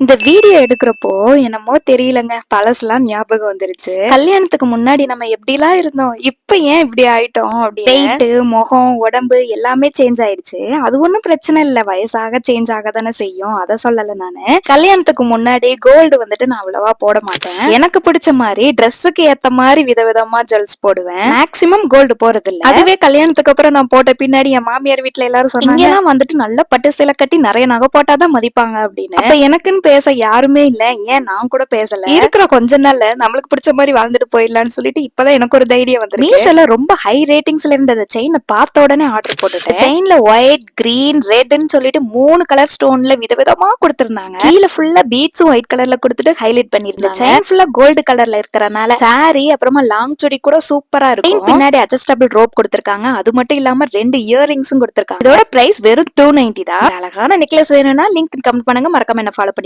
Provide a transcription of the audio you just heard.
இந்த வீடியோ எடுக்கிறப்போ என்னமோ தெரியலங்க. பழசுலாம் ஞாபகம் வந்துருச்சு. கல்யாணத்துக்கு முன்னாடி நம்ம எப்படிலாம் இருந்தோம்? இப்ப ஏன் இப்படி ஆயிட்டோம் வெயிட் முகம் உடம்பு எல்லாமே சேஞ்ச் ஆயிடுச்சு. அது ஒண்ணும் பிரச்சனை இல்ல. வயசாக சேஞ்ச் ஆக தானே செய்யும். அத சொல்லல நானு. கல்யாணத்துக்கு முன்னாடி கோல்டு வந்துட்டு நான் அவ்வளவா போட மாட்டேன். எனக்கு பிடிச்ச மாதிரி ட்ரெஸ்ஸுக்கு ஏத்த மாதிரி விதவிதமா ஜுவல்ஸ் போடுவேன். மேக்ஸிமம் கோல்டு போறது இல்ல அதுவே கல்யாணத்துக்கு அப்புறம் நான் போட்ட பின்னாடி என் மாமியார் வீட்ல எல்லாரும் சொன்னாங்க "இங்கெல்லாம் வந்துட்டு நல்ல பட்டு சேலை கட்டி நிறைய நகை போட்டாதான் மதிப்பாங்க அப்படின்னு. அப்ப எனக்குன்னு பேச யாருமே இல்ல. ஏன் நான் கூட பேசல? இருக்கிற கொஞ்ச நாள்ல நம்மளுக்கு பிடிச்ச மாதிரி வாழ்ந்துட்டு போயிடலாம்னு சொல்லிட்டு இப்பதான் எனக்கு ஒரு தைரியம் வந்து மீஷோல ரொம்ப ஹை ரேட்டிங்ஸ்ல இருந்த அந்த செயினை பார்த்த உடனே ஆர்டர் போட்டுட்டேன். செயின்ல ஒயிட் கிரீன் ரெட்னு சொல்லிட்டு மூணு கலர் ஸ்டோன்ல விதவிதமா கொடுத்திருந்தாங்க. கீழே ஃபுல்லா பீட்ஸும் ஒயிட் கலர்ல கொடுத்துட்டு ஹைலைட் பண்ணிருந்தாங்க செயின் ஃபுல்லா கோல்டு கலர்ல இருக்கறனால சாரி அப்புறமா லாங் சுடி கூட சூப்பரா இருக்கும். பின்னாடி அட்ஜஸ்டபிள் ரோப் கொடுத்திருக்காங்க. அது மட்டும் இல்லாம ரெண்டு இயரிங்ஸும் கொடுத்திருக்காங்க. இதோட பிரைஸ் வெறும் டூ நைன்டி தான். அழகான நெக்லஸ் வேணும்னா லிங்க் கமெண்ட் பண்ணுங்க. மறக்காம என்ன ஃபாலோ பண்ணி